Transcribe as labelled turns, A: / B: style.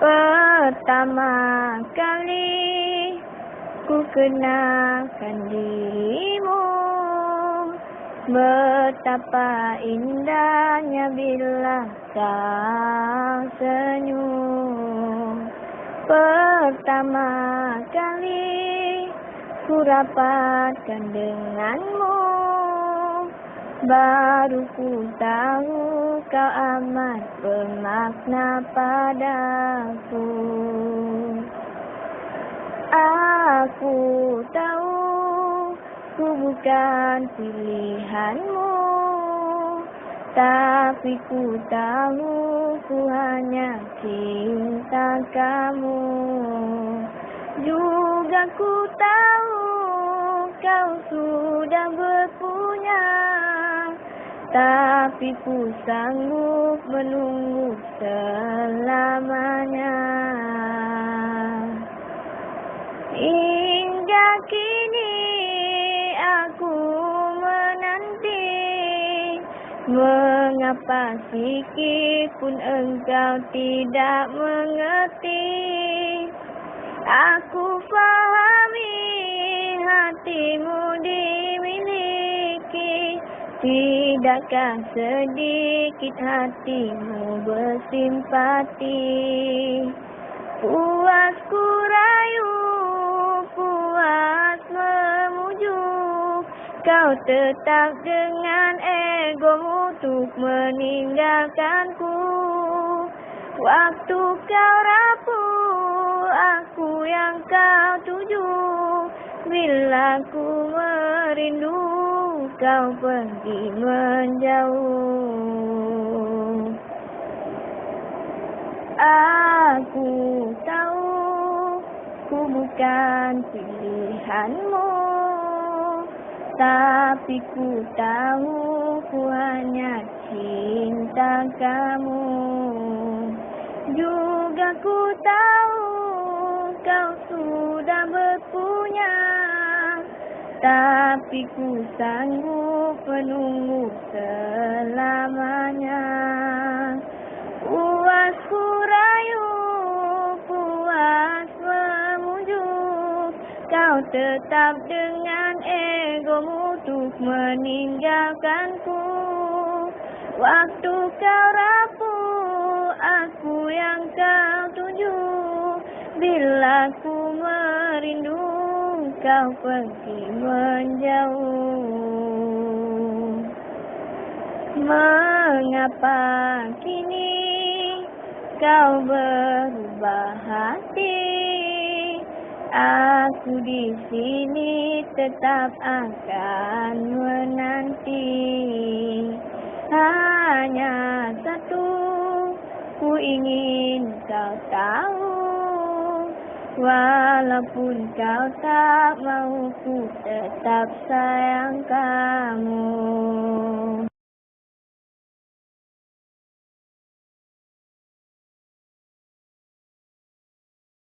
A: Pertama kali ku kenalkan dirimu. Betapa indahnya bila kau senyum. Pertama kali ku rapatkan denganmu Baru ku tahu kau amat bermakna padaku. Aku tahu ku bukan pilihanmu Tapi ku tahu ku hanya cinta kamu. Juga ku tahu kau sudah berpunya tapi ku sanggup menunggu selamanya. Hingga kini aku menanti Mengapa sikit pun engkau tidak mengerti. Aku fahami Tidakkah sedikit hatimu bersimpati? Puas ku rayu, puas memujuk Kau tetap dengan egomu untuk meninggalkanku. Waktu kau rapuh, aku yang kau tuju. Bila ku kau pergi menjauh. Aku tahu ku bukan pilihanmu Tapi ku tahu ku hanya cinta kamu. Juga ku tahu kau sudah berpunya tapi ku sanggup menunggu selamanya. Puas ku rayu, puas memujuk Kau tetap dengan egomu untuk meninggalkanku. Waktu kau rapuh, aku yang kau tuju. Bila ku kau pergi menjauh. Mengapa kini kau berubah hati? Aku di sini tetap akan menanti. Hanya satu ku ingin kau tahu walaupun kau tak mau ku tetap sayang kamu